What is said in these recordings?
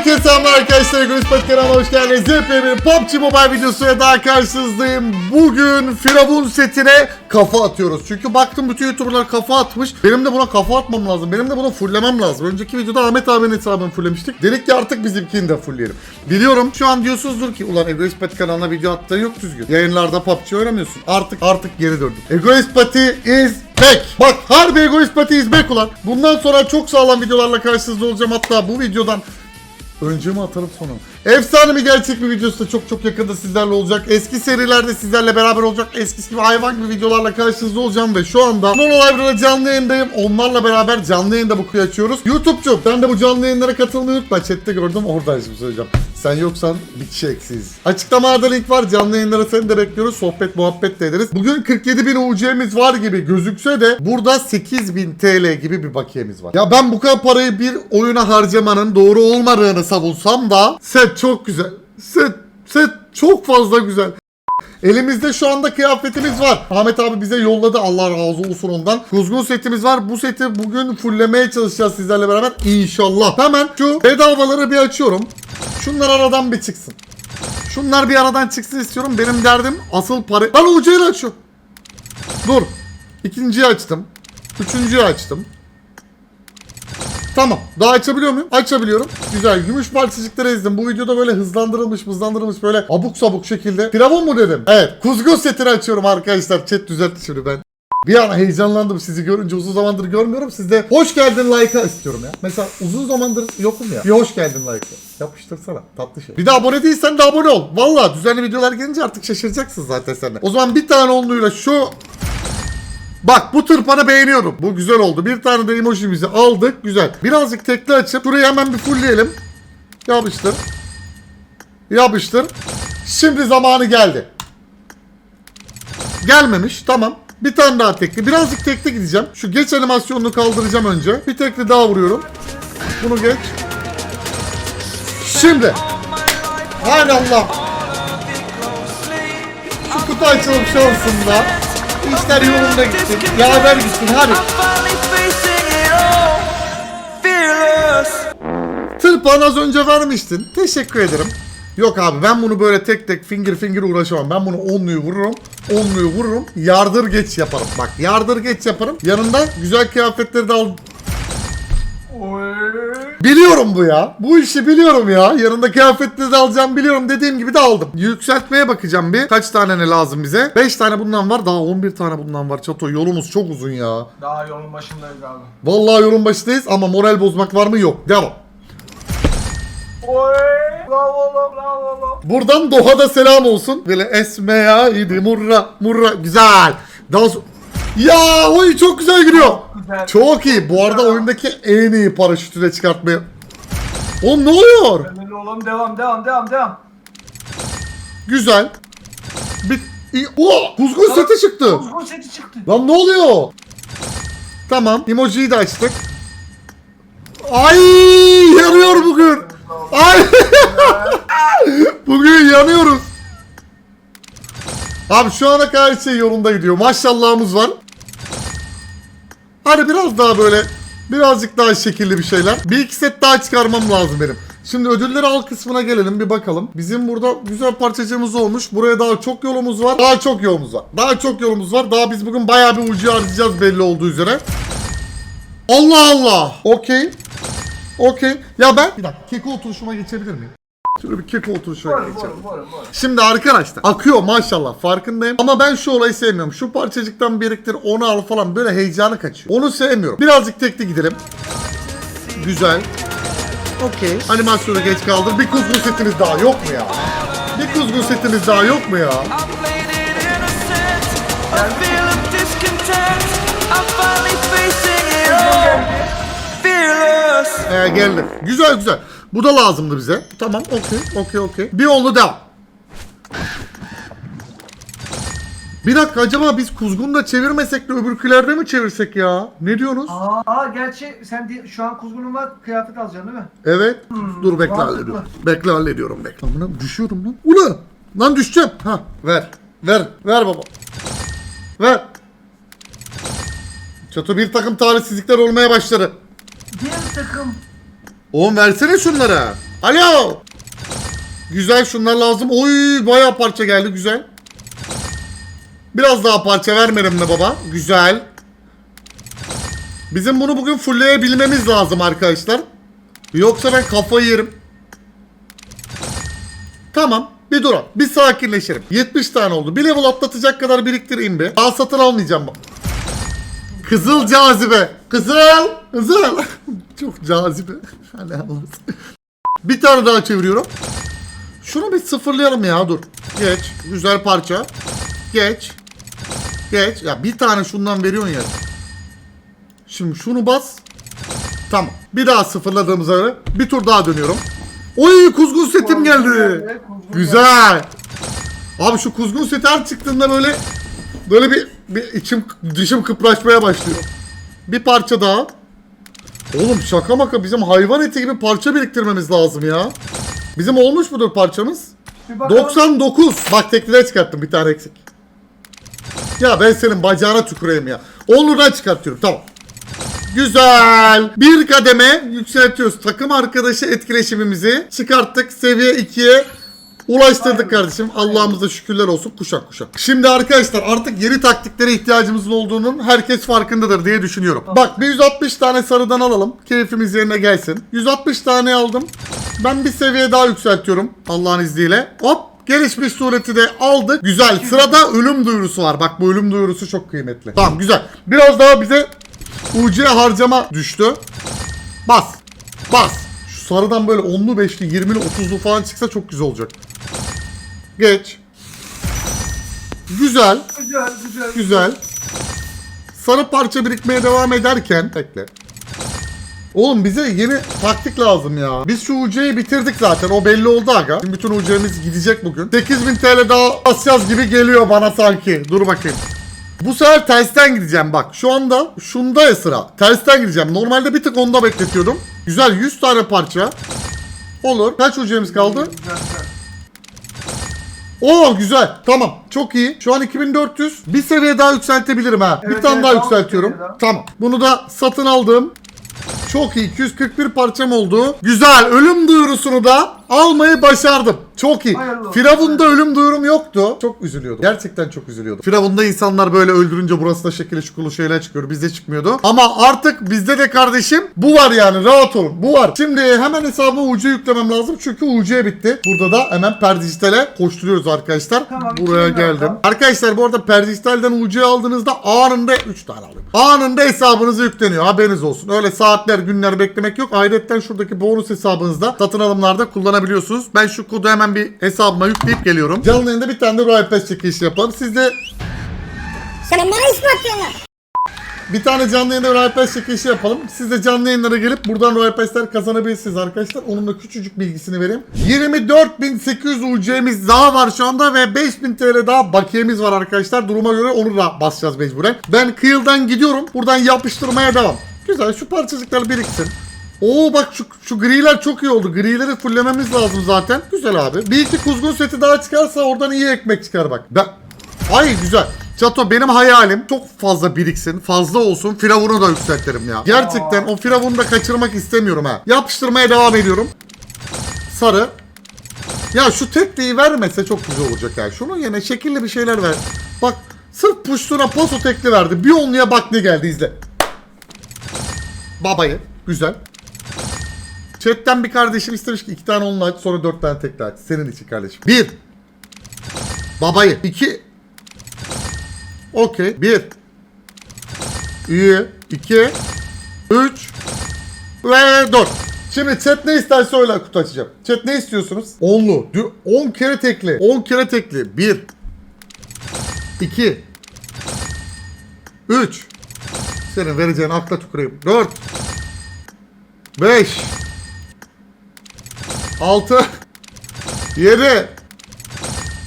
Herkese selamlar arkadaşlar. Egoist Pat kanalına hoş geldiniz. Yepyeni bir PUBG Mobile videosuyla daha karşınızdayım. Bugün Firavun setine kafa atıyoruz. Çünkü baktım bütün YouTuber'lar kafa atmış. Benim de buna kafa atmam lazım. Benim de buna fulllemem lazım. Önceki videoda Ahmet abinin hesabını fulllemiştik. Dedik ki artık bizimkini de fullleyelim. Biliyorum şu an diyorsunuzdur ki ulan Egoist Pat kanalına video attığı yok düzgün. Yayınlarda PUBG oynamıyorsun. Artık artık geri döndüm. Egoist Pat'i is back. Bak harbi Egoist Pat'i is back ulan. Bundan sonra çok sağlam videolarla karşınızda olacağım. Hatta bu videodan Önce mi atarım sonra mı? Efsane bir gerçek bir videosu da çok çok yakında sizlerle olacak. Eski serilerde sizlerle beraber olacak. Eskisi gibi hayvan gibi videolarla karşınızda olacağım ve şu anda Mono Live'da canlı yayındayım. Onlarla beraber canlı yayında bu kuyu açıyoruz. YouTube'cu ben de bu canlı yayınlara katılmayı unutma. Chat'te gördüm oradan şimdi söyleyeceğim. Sen yoksan bir kişi eksiyiz. Açıklamada link var. Canlı yayınlara seni de bekliyoruz. Sohbet muhabbet de ederiz. Bugün 47 bin UC'miz var gibi gözükse de burada 8000 TL gibi bir bakiyemiz var. Ya ben bu kadar parayı bir oyuna harcamanın doğru olmadığını savunsam da set çok güzel. Set, set çok fazla güzel. Elimizde şu anda kıyafetimiz var. Ahmet abi bize yolladı Allah razı olsun ondan. Kuzgun setimiz var. Bu seti bugün fulllemeye çalışacağız sizlerle beraber inşallah. Hemen şu bedavaları bir açıyorum. Şunlar aradan bir çıksın. Şunlar bir aradan çıksın istiyorum. Benim derdim asıl para... Lan ucuyla açıyor. Dur. İkinciyi açtım. Üçüncüyü açtım. Tamam. Daha açabiliyor muyum? Açabiliyorum. Güzel. Gümüş parçacıkları ezdim. Bu videoda böyle hızlandırılmış hızlandırılmış böyle abuk sabuk şekilde. Firavun mu dedim? Evet. Kuzgun setini açıyorum arkadaşlar. Chat düzeltti şimdi ben. Bir an heyecanlandım sizi görünce uzun zamandır görmüyorum. Sizde hoş geldin like'a istiyorum ya. Mesela uzun zamandır yokum ya. Bir hoş geldin like'a. Yapıştırsana tatlı şey. Bir de abone değilsen de abone ol. Valla düzenli videolar gelince artık şaşıracaksın zaten sen de. O zaman bir tane onluyla şu Bak bu tırpanı beğeniyorum. Bu güzel oldu. Bir tane de emojimizi aldık. Güzel. Birazcık tekli açıp şurayı hemen bir fullleyelim. Yapıştır. Yapıştır. Şimdi zamanı geldi. Gelmemiş. Tamam. Bir tane daha tekli. Birazcık tekli gideceğim. Şu geç animasyonunu kaldıracağım önce. Bir tekli daha vuruyorum. Bunu geç. Şimdi. Hay Allah. Şu kutu açılım şansında. İşler yolunda gitsin. Yaver gitsin. Hadi. Tırpan az önce vermiştin. Teşekkür ederim. Yok abi ben bunu böyle tek tek finger finger uğraşamam. Ben bunu onluyu vururum. Onluyu vururum. Yardır geç yaparım. Bak yardır geç yaparım. Yanında güzel kıyafetleri de al. Biliyorum bu ya. Bu işi biliyorum ya. Yanında kıyafetleri de alacağım biliyorum. Dediğim gibi de aldım. Yükseltmeye bakacağım bir. Kaç tane ne lazım bize? 5 tane bundan var. Daha 11 tane bundan var. Çato yolumuz çok uzun ya. Daha yolun başındayız abi. Vallahi yolun başındayız ama moral bozmak var mı? Yok. Devam. Oy! Bravo oğlum, bravo oğlum. Buradan Doha'da selam olsun. Böyle esmeya idi murra murra güzel. Daha so- ya oy çok güzel giriyor. Güzel. Çok iyi. Bu arada oyundaki en iyi paraşütüne çıkartmayı. Oğlum ne oluyor? Önemli oğlum, devam, devam, devam, devam. Güzel. Bir iyi. Oo, kuzgun seti çıktı. Kuzgun seti çıktı. Lan ne oluyor? Tamam. Emojiyi de açtık. Ay yanıyor bugün. Ay. bugün yanıyoruz. Abi şu ana kadar şey yolunda gidiyor. Maşallahımız var. Hadi biraz daha böyle birazcık daha şekilli bir şeyler. Bir iki set daha çıkarmam lazım benim. Şimdi ödülleri al kısmına gelelim bir bakalım. Bizim burada güzel parçacığımız olmuş. Buraya daha çok yolumuz var. Daha çok yolumuz var. Daha çok yolumuz var. Daha biz bugün bayağı bir ucu harcayacağız belli olduğu üzere. Allah Allah. Okey. Okey. Ya ben... Bir dakika keko oturuşuma geçebilir miyim? Şöyle bir keko oturuşuna buyurun. Şimdi arkadaşlar akıyor maşallah farkındayım ama ben şu olayı sevmiyorum. Şu parçacıktan biriktir onu al falan böyle heyecanı kaçıyor. Onu sevmiyorum. Birazcık tekli gidelim. Güzel. Okey. Animasyonu geç kaldır. Bir kuzgun setimiz daha yok mu ya? Bir kuzgun setimiz daha yok mu ya? Ee, geldi. Güzel güzel. Bu da lazımdı bize. Tamam okey okey okey. Bir onlu devam. Bir dakika acaba biz kuzgun da çevirmesek de öbürkülerde mi çevirsek ya? Ne diyorsunuz? Aa, gerçi sen şu an kuzgunun var, kıyafet alacaksın değil mi? Evet. Dur bekle mantıklı. hallediyorum. Bekle hallediyorum bekle. Amına düşüyorum lan. Ula! Lan düşeceğim. Ha ver. Ver. Ver baba. Ver. Çato bir takım talihsizlikler olmaya başladı. Diğer takım Oğlum versene şunlara. Alo. Güzel şunlar lazım. Oy bayağı parça geldi güzel. Biraz daha parça vermedim mi baba? Güzel. Bizim bunu bugün fullleyebilmemiz lazım arkadaşlar. Yoksa ben kafayı yerim. Tamam. Bir durun. Bir sakinleşelim. 70 tane oldu. Bir level atlatacak kadar biriktireyim be. Daha satın almayacağım bak. Kızıl cazibe. Kızıl. Kızıl. Çok cazibe. Hani. Bir tane daha çeviriyorum. Şunu bir sıfırlayalım ya dur. Geç. Güzel parça. Geç. Geç. Ya bir tane şundan veriyorsun ya. Şimdi şunu bas. Tamam. Bir daha sıfırladığımıza göre bir tur daha dönüyorum. Oy kuzgun setim geldi. Güzel. Abi şu kuzgun seti her çıktığında böyle böyle bir, bir içim dışım kıpraşmaya başlıyor. Bir parça daha. Oğlum şaka maka bizim hayvan eti gibi parça biriktirmemiz lazım ya. Bizim olmuş mudur parçamız? Bir bakalım. 99. Bak tekliğe çıkarttım bir tane eksik. Ya ben senin bacağına tüküreyim ya. Onludan çıkartıyorum tamam. Güzel. Bir kademe yükseltiyoruz. Takım arkadaşı etkileşimimizi çıkarttık. Seviye 2'ye ulaştırdık kardeşim. Allah'ımıza şükürler olsun kuşak kuşak. Şimdi arkadaşlar artık yeni taktiklere ihtiyacımızın olduğunun herkes farkındadır diye düşünüyorum. Bak bir 160 tane sarıdan alalım. Keyfimiz yerine gelsin. 160 tane aldım. Ben bir seviye daha yükseltiyorum Allah'ın izniyle. Hop Gelişmiş sureti de aldık. Güzel. Sırada ölüm duyurusu var. Bak bu ölüm duyurusu çok kıymetli. Tamam güzel. Biraz daha bize UC harcama düştü. Bas. Bas. Şu sarıdan böyle 10'lu 5'li 20'li 30'lu falan çıksa çok güzel olacak. Geç. Güzel. Güzel güzel. Güzel. Sarı parça birikmeye devam ederken bekle. Oğlum bize yeni taktik lazım ya. Biz şu UC'yi bitirdik zaten. O belli oldu aga. Şimdi bütün UC'miz gidecek bugün. 8000 TL daha basacağız gibi geliyor bana sanki. Dur bakayım. Bu sefer tersten gideceğim bak. Şu anda şunda ya sıra. Tersten gideceğim. Normalde bir tık onda bekletiyordum. Güzel 100 tane parça. Olur. Kaç UC'miz kaldı? Oo güzel. Tamam. Çok iyi. Şu an 2400. Bir seviye daha yükseltebilirim ha. bir Evet, tane evet, daha yükseltiyorum. bir daha. Tamam. Bunu da satın aldım. Çok iyi. 241 parçam oldu. Güzel. Ölüm duyurusunu da almayı başardım. Çok iyi. Firavun'da ölüm duyurum yoktu. Çok üzülüyordum. Gerçekten çok üzülüyordum. Firavun'da insanlar böyle öldürünce burası da şekilli şukulu şeyler çıkıyor. Bizde çıkmıyordu. Ama artık bizde de kardeşim bu var yani. Rahat olun. Bu var. Şimdi hemen hesabıma UC yüklemem lazım. Çünkü UC bitti. Burada da hemen Perdijitale koşturuyoruz arkadaşlar. Tamam, Buraya 2000 lira. geldim. Arkadaşlar bu arada Perdijital'den UC aldığınızda anında 3 tane alıyorum. Anında hesabınıza yükleniyor. Haberiniz olsun. Öyle saatler günler beklemek yok. Ayrıca şuradaki bonus hesabınızda satın alımlarda kullanabiliyorsunuz. Ben şu kodu hemen bir hesabıma yükleyip geliyorum. Canlı yayında bir tane de Royal Pass çekilişi yapalım. Siz de Sen bana ispatıyorlar. bir tane canlı yayında Royal Pass çekilişi yapalım. Siz de canlı yayınlara gelip buradan Royal Pass'ler kazanabilirsiniz arkadaşlar. Onun da küçücük bilgisini vereyim. 24.800 UC'miz daha var şu anda ve 5000 TL daha bakiyemiz var arkadaşlar. Duruma göre onu da basacağız mecburen. Ben kıyıldan gidiyorum. Buradan yapıştırmaya devam. Güzel şu parçacıklar biriksin. Oo bak şu, şu griler çok iyi oldu. Grileri fullememiz lazım zaten. Güzel abi. Bir iki kuzgun seti daha çıkarsa oradan iyi ekmek çıkar bak. Ben... Ay güzel. Çato benim hayalim çok fazla biriksin, fazla olsun. Firavunu da yükseltirim ya. Gerçekten o firavunu da kaçırmak istemiyorum ha. Yapıştırmaya devam ediyorum. Sarı. Ya şu tekliği vermese çok güzel olacak ya. Şunun yerine şekilli bir şeyler ver. Bak sırf puştuğuna paso tekli verdi. Bir onluya bak ne geldi izle. Babayı. Güzel. Chatten bir kardeşim istemiş ki iki tane onunla aç sonra dört tane tekli aç. Senin için kardeşim. Bir. Babayı. İki. Okey. Bir. İyi. İki. Üç. Ve dört. Şimdi chat ne isterse öyle kutu açacağım. Chat ne istiyorsunuz? Onlu. Dü- On kere tekli. On kere tekli. Bir. İki. Üç. Senin vereceğin akla tüküreyim. Dört. Beş. Altı. Yedi.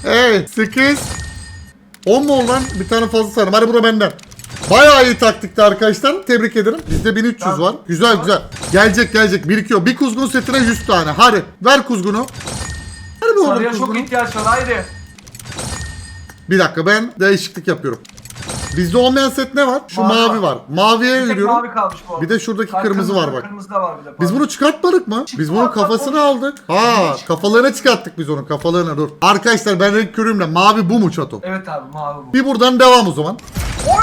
Evet. Sekiz. 10 mu lan? Bir tane fazla sarım. Hadi bu da benden. Bayağı iyi taktikti arkadaşlar. Tebrik ederim. Bizde 1300 Tamam. var. Güzel güzel. Gelecek gelecek. Birikiyor. Bir kuzgun setine 100 tane. Hadi. Ver kuzgunu. Hadi bir oğlum Sarıya çok kuzgunu. ihtiyaç var haydi. Bir dakika ben değişiklik yapıyorum. Bizde olmayan set ne var? Şu Mavi mavi, var. Maviye Bir yürüyorum. mavi kalmış bu. Bir de şuradaki Hayır, kırmızı var bak. Kırmızı da var bir de. Biz bunu çıkartmadık mı? Çıktı Biz bunun kafasını o- aldık. Ha, kafalarına çıkarttık biz onun kafalarına dur. Arkadaşlar ben renk körüyümle mavi bu mu çato? Evet abi mavi bu. Bir buradan devam o zaman. Oy!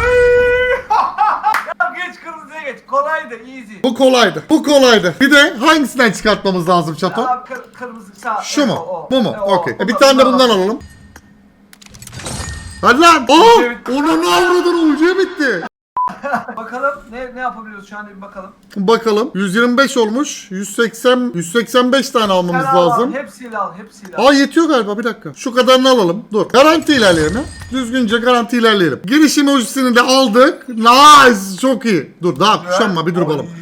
geç kırmızıya geç. Kolaydı easy. Bu kolaydı. Bu kolaydı. Bir de hangisinden çıkartmamız lazım çato? Kır- kırmızı sağ. Şu evet, mu? o, o. Bu mu? E. Okey. E, bir tane de bundan- alalım. Hadi lan. Aa! Ucu bitti. Onun avradın ucu bitti. Bakalım ne ne yapabiliyoruz şu an bir bakalım. Bakalım. 125 olmuş. 180 185 tane almamız Sen al abi, lazım. Hepsiyle al hepsiyle al. Aa yetiyor galiba bir dakika. Şu kadarını alalım. Dur. Garanti ilerleyelim. Düzgünce garanti ilerleyelim. Giriş emojisini de aldık. Nice. Çok iyi. Dur daha kuşanma bir dur bakalım. Ay.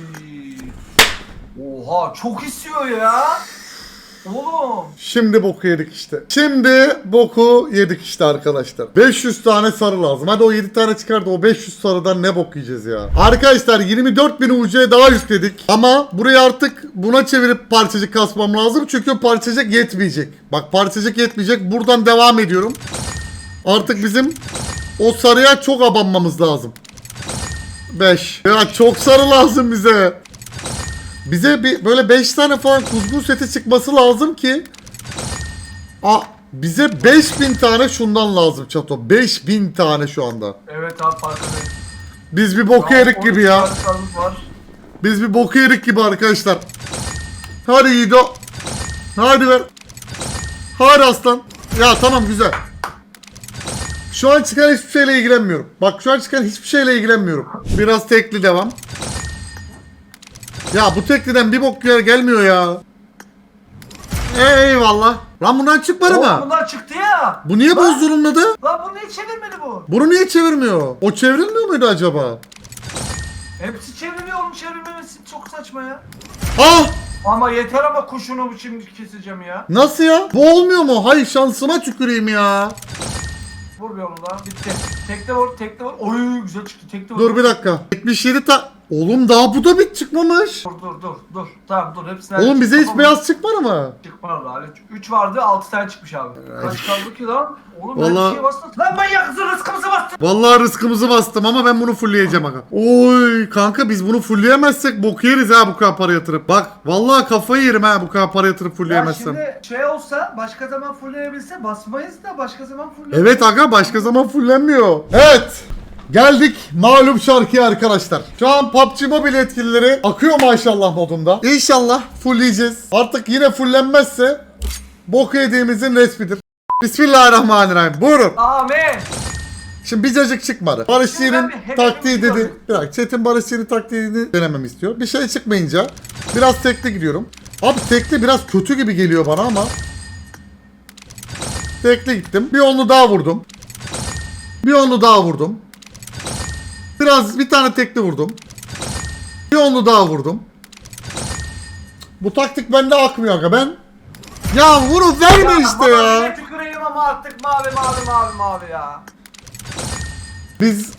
Oha çok istiyor ya. Oğlum. Şimdi boku yedik işte. Şimdi boku yedik işte arkadaşlar. 500 tane sarı lazım. Hadi o 7 tane çıkardı. O 500 sarıdan ne bok yiyeceğiz ya. Arkadaşlar 24.000 UC'ye daha yükledik. Ama burayı artık buna çevirip parçacık kasmam lazım. Çünkü parçacık yetmeyecek. Bak parçacık yetmeyecek. Buradan devam ediyorum. Artık bizim o sarıya çok abanmamız lazım. 5. Ya çok sarı lazım bize. Bize bir böyle 5 tane falan kuzgun seti çıkması lazım ki Aa, bize 5000 tane şundan lazım çato. 5000 tane şu anda. Evet abi farkındayım. Biz bir boku yedik gibi ya. Biz bir boku yedik gibi arkadaşlar. Hadi Yiğido. Hadi ver. Hadi aslan. Ya tamam güzel. Şu an çıkan hiçbir şeyle ilgilenmiyorum. Bak şu an çıkan hiçbir şeyle ilgilenmiyorum. Biraz tekli devam. Ya bu tekliden bir bok yer gelmiyor ya. Eyvallah. Lan bundan Oğlum mı? bunlar çıktı ya. Bu niye boz durumladı? Lan bunu niye çevirmedi bu? Bunu niye çevirmiyor? O çevrilmiyor muydu acaba? Hepsi çevriliyor oğlum çevirmemesi çok saçma ya. Ah! Ama yeter ama kuşunu bu şimdi keseceğim ya. Nasıl ya? Bu olmuyor mu? Hay şansıma tüküreyim ya. Vur bir onu daha bitti. Tekte vur tekte vur. Oy güzel çıktı tekte vur. Dur bir dakika. 77 ta... Oğlum daha bu da bit çıkmamış. Dur dur dur dur. Tamam dur hepsine. Oğlum bize hiç beyaz çıkmadı mı? Çıkmadı Ali. 3 vardı 6 tane çıkmış abi. Kaç kaldı ki lan? Oğlum ben Vallahi- bir şey bastım. Lan manyak hızlı rızkımızı bastım. Vallahi rızkımızı bastım ama ben bunu fullleyeceğim aga. Oy kanka biz bunu fullleyemezsek bok yeriz ha bu kadar para yatırıp. Bak vallahi kafayı yerim ha bu kadar para yatırıp Ya fullleyemezsem. şimdi şey olsa başka zaman fullleyebilse basmayız da başka zaman fullleyebilse. Evet aga başka zaman fullenmiyor. Evet. Geldik malum şarkıya arkadaşlar. Şu an PUBG Mobile etkileri akıyor maşallah modunda. İnşallah fullleyeceğiz. Artık yine fullenmezse bok yediğimizin resmidir. Bismillahirrahmanirrahim. Buyurun. Amin. Şimdi bir cacık çıkmadı. Barış Yiğit'in taktiği dedi. Bir dakika Çetin Barış Yiğit'in taktiğini denememi istiyor. Bir şey çıkmayınca biraz tekli gidiyorum. Abi tekli biraz kötü gibi geliyor bana ama. Tekli gittim. Bir onlu daha vurdum. Bir onlu daha vurdum. Biraz bir tane tekli vurdum. Bir onlu daha vurdum. Bu taktik bende akmıyor aga ben. Ya vurup verme işte ya. Tüküreyim ama artık mavi mavi mavi mavi ya. Biz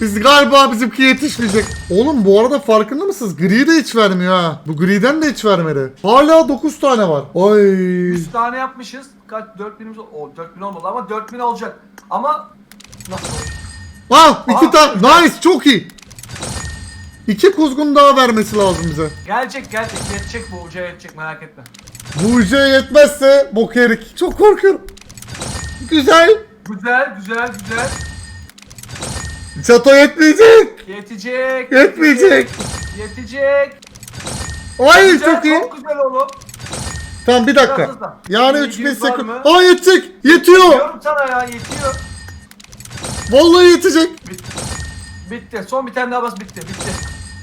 biz galiba bizimki yetişmeyecek. Oğlum bu arada farkında mısınız? Gri de hiç vermiyor ha. Bu griden de hiç vermedi. Hala 9 tane var. Ay. 100 tane yapmışız. Kaç 4000'imiz o 4000 olmadı ama 4000 olacak. Ama nasıl? Ah iki tane. Nice çok iyi. İki kuzgun daha vermesi lazım bize. Gelecek gelecek yetecek bu uca yetecek merak etme. Bu ucuya yetmezse bok yerik. Çok korkuyorum. Güzel. Güzel güzel güzel. Çato yetmeyecek. Yetecek. Yetmeyecek. Yetecek. Ay Güzel, çok iyi. Çok güzel oğlum. Tamam bir dakika. Yani İyi, 3000 var sekund. Aa yetecek. Yetiyor. Diyorum sana ya yetiyor. Vallahi yetecek. Bitti. Son bir tane daha bas bitti. Bitti.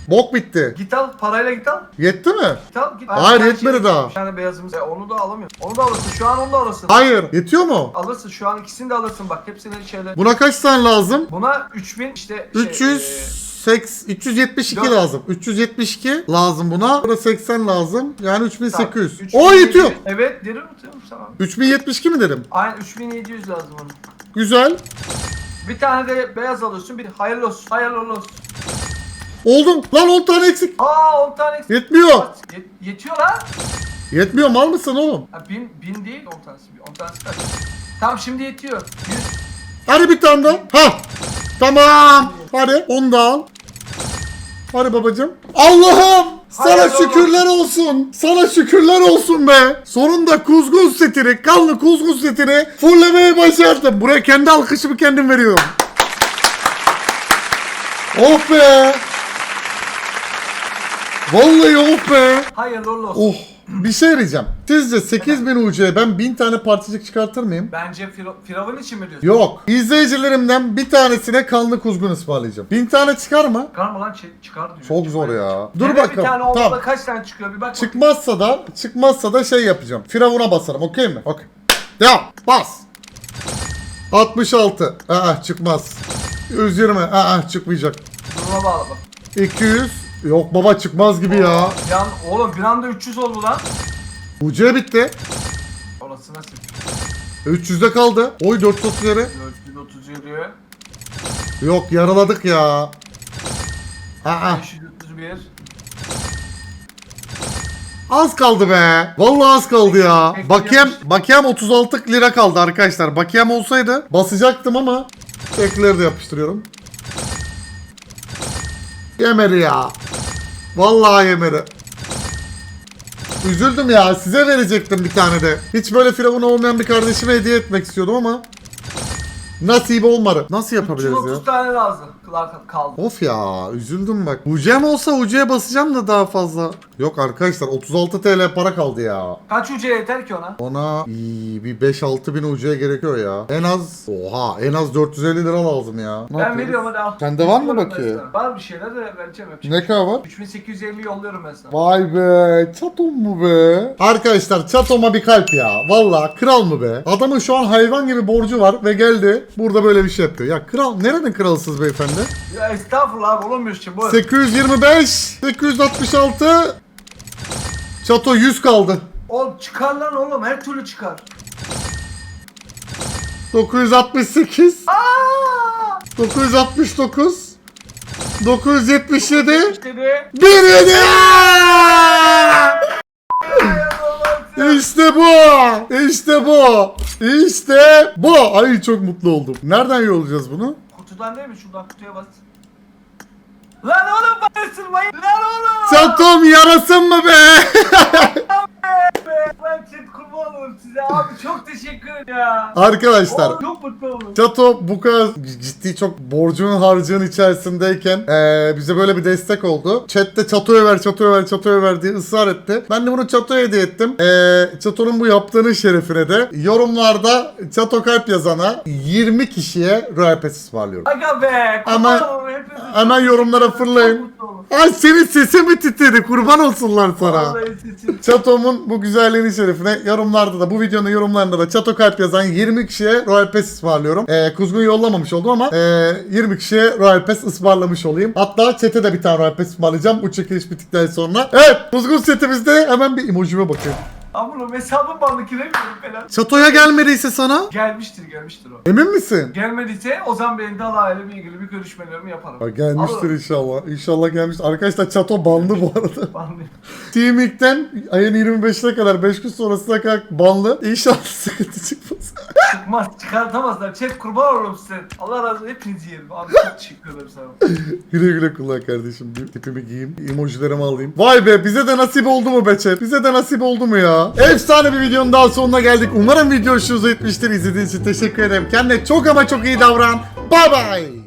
Bok bitti. Git al parayla git al. Yetti mi? Git al. Git. Hayır, Bir tane yetmedi şey- daha. Bir tane beyazımız. E, onu da alamıyorsun. Onu da alırsın. Şu an onu da alırsın. Hayır. Yetiyor mu? Alırsın. Şu an ikisini de alırsın. Bak hepsini şeyle. Buna kaç tane lazım? Buna 3000 işte şey, 300 e, 372 dört- lazım. 372 lazım buna. Burada 80 lazım. Yani 3800. Tamam, O 3700. yetiyor. Evet derim tamam tamam. 3072 mi dedim? Aynen 3700 lazım onun. Güzel. Bir tane de beyaz alıyorsun. Bir hayırlı olsun. Hayırlı olsun. Oldu. Lan 10 tane eksik. Aa 10 tane eksik. Yetmiyor. Yet- yetiyor lan. Yetmiyor mal mısın oğlum? Ha, bin, bin değil 10 tanesi. 10 tanesi kaç? Tamam şimdi yetiyor. 100. Hadi bir tane daha. Ha. Tamam. Hadi onu da al. Hadi babacım. Allah'ım! Sana Hayır şükürler olsun. Sana şükürler olsun be. Sonunda kuzgun setini, kanlı kuzgun setini fulllemeyi başardım. Buraya kendi alkışımı kendim veriyorum. Oh be. Vallahi oh be. Hayırlı olsun. Oh. Bir şey diyeceğim. Sizce 8000 UC'ye ben 1000 tane parçacık çıkartır mıyım? Bence Firavun için mi diyorsun? Yok. İzleyicilerimden bir tanesine kanlı kuzgun ısmarlayacağım. 1000 tane çıkar mı? Çıkar mı lan? Ç- çıkar diyor. Çok zor ya. Dur Dur Bir bakalım. tane Tamam. kaç tane çıkıyor bir bak. Çıkmazsa da çıkmazsa da şey yapacağım. Firavuna basarım. Okey mi? Okey. Devam. Bas. 66. Aa çıkmaz. 120. Aa çıkmayacak. Duruma bağlı bak. 200. Yok baba çıkmaz gibi ya. Bir an, oğlum bir anda 300 oldu lan. UC bitti. Orası nasıl? 300'de kaldı. Oy 430'ları. 437, Yok yaraladık ya. Aa 531. az kaldı be. Vallahi az kaldı ya. Bakiyem bakiyem 36 lira kaldı arkadaşlar. Bakiyem olsaydı basacaktım ama ekleri de yapıştırıyorum. Yemedi ya. Vallahi yemedi. Üzüldüm ya. Size verecektim bir tane de. Hiç böyle firavun olmayan bir kardeşime hediye etmek istiyordum ama nasip olmadı. Nasıl yapabiliriz ya? 330 tane lazım. Kılar kaldı. Of ya üzüldüm bak. UC'm olsa UC'ye basacağım da daha fazla. Yok arkadaşlar 36 TL para kaldı ya. Kaç ucuya yeter ki ona? Ona iyi, bir 5-6 bin UC'ye gerekiyor ya. En az oha en az 450 lira lazım ya. Ne ben yapıyoruz? veriyorum hadi al. Sende var mı sana. Var bir şeyler de vereceğim. yapacak Ne şey kadar var? 3850 yolluyorum ben sana. Vay be çatom mu be? Arkadaşlar çatoma bir kalp ya. Valla kral mı be? Adamın şu an hayvan gibi borcu var ve geldi burada böyle bir şey yapıyor. Ya kral nerenin kralısınız beyefendi? Ya estağfurullah abi olamıyoruz şimdi. Bu 825 866 Çato 100 kaldı. Oğlum çıkar lan oğlum her türlü çıkar. 968 Aa! 969 977 İşte de. Bir hediye! İşte bu! İşte bu! İşte bu! Ay çok mutlu oldum. Nereden yollayacağız bunu? Kutudan değil mi? Şuradan kutuya bas. Lan oğlum bana ısırmayın. Lan oğlum. Çatom yarasın mı be? Be, Ben chat kurban olurum size abi çok teşekkür ederim ya. Arkadaşlar Oğlum, çok mutlu oldum. Çato bu kadar ciddi çok borcun harcığın içerisindeyken eee, bize böyle bir destek oldu. Chat'te Çato'ya ver, Çato'ya ver, Çato'ya ver diye ısrar etti. Ben de bunu Çato'ya hediye ettim. Eee Çato'nun bu yaptığının şerefine de yorumlarda Çato kalp yazana 20 kişiye Pass ısmarlıyorum. Aga be. kurban Ama- olurum, hepinize hemen çok yorumlara ederim, fırlayın. çok mutlu oldum. Ay senin sesin mi titredi? Kurban olsunlar sana. Çato'mun bu güzelliğinin şerefine yorumlarda da bu videonun yorumlarında da Çato kalp yazan 20 kişiye Royal Pass ısmarlıyorum. Ee, Kuzgun yollamamış oldum ama ee, 20 kişiye Royal Pass ısmarlamış olayım. Hatta chat'e de bir tane Royal Pass ısmarlayacağım bu çekiliş bittikten sonra. Evet Kuzgun setimizde hemen bir emojime bakıyorum. Ama hesabım bandı giremiyorum falan. Çato'ya gelmediyse sana Gelmiştir gelmiştir o. emin misin? Gelmediyse o zaman benim Dala ile ilgili bir görüşmelerimi yaparım. Ha, gelmiştir Alırım. inşallah. İnşallah gelmiştir. Arkadaşlar Çato banlı bu arada. Bandı. Team Week'ten ayın 25'ine kadar 5 gün sonrasına kadar banlı. İnşallah sıkıntı çıkmaz. Çıkmaz çıkartamazlar. Chat kurban olurum size. Allah razı olsun hepinizi yerim. Abi çok teşekkür ederim sana. güle güle kullan kardeşim. Bir tipimi giyeyim. Emojilerimi alayım. Vay be bize de nasip oldu mu be chat? Bize de nasip oldu mu Efsane bir videonun daha sonuna geldik. Umarım video hoşunuza gitmiştir. İzlediğiniz için teşekkür ederim. Kendine çok ama çok iyi davran. Bye bye.